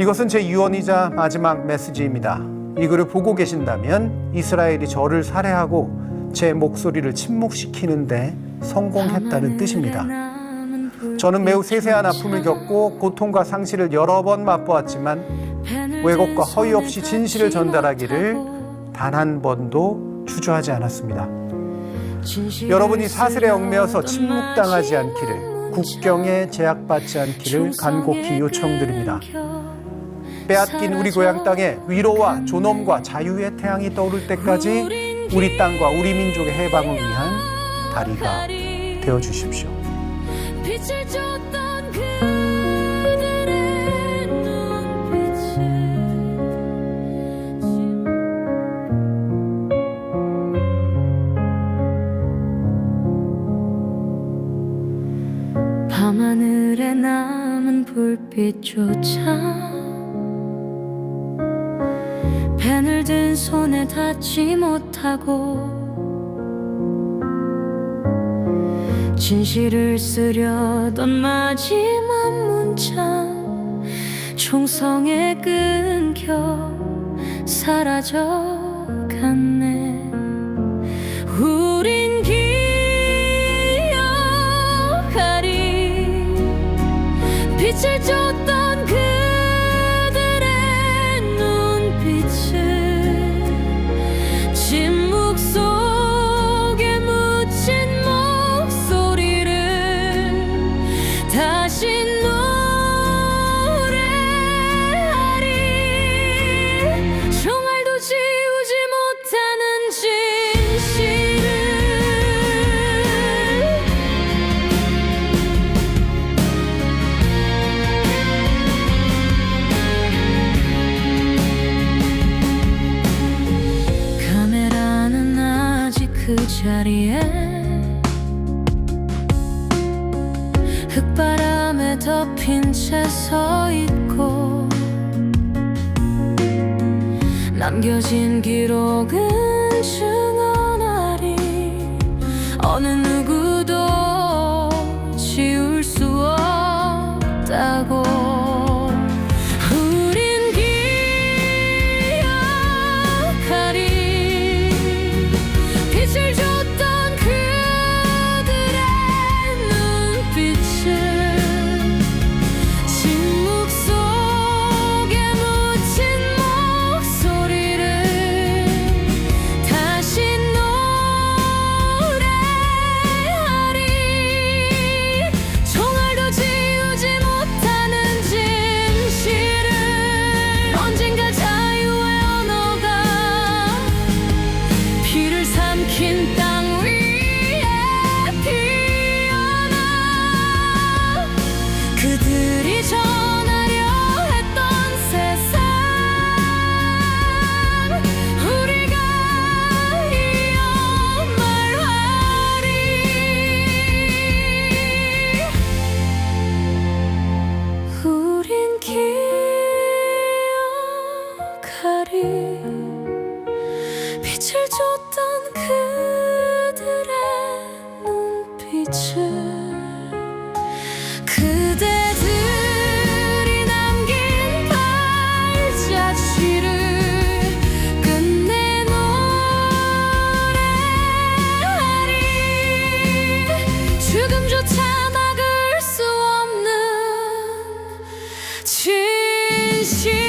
이것은 제 유언이자 마지막 메시지입니다. 이 글을 보고 계신다면 이스라엘이 저를 살해하고 제 목소리를 침묵시키는데 성공했다는 뜻입니다. 저는 매우 세세한 아픔을 겪고 고통과 상실을 여러 번 맛보았지만 왜곡과 허위 없이 진실을 전달하기를 단 한 번도 주저하지 않았습니다. 여러분이 사슬에 얽매여서 침묵당하지 않기를 국경에 제약받지 않기를 간곡히 요청드립니다. 빼앗긴 우리 고향 땅에 위로와 존엄과 자유의 태양이 떠오를 때까지 우리 땅과 우리 민족의 해방을 위한 다리가 되어 주십시오. 밤하늘에 남은 불빛조차 펜을 든 손에 닿지 못하고 진실을 쓰려던 마지막 문자 총성에 끊겨 사라져 갔네 자리에 흙바람에 덮인 채 서 있고 남겨진 기록은 증언하리 어느 빛을 줬던 그들의 눈빛을 그대들이 남긴 발자취를 끝내 노래하리 죽음조차 막을 수 없는 진실.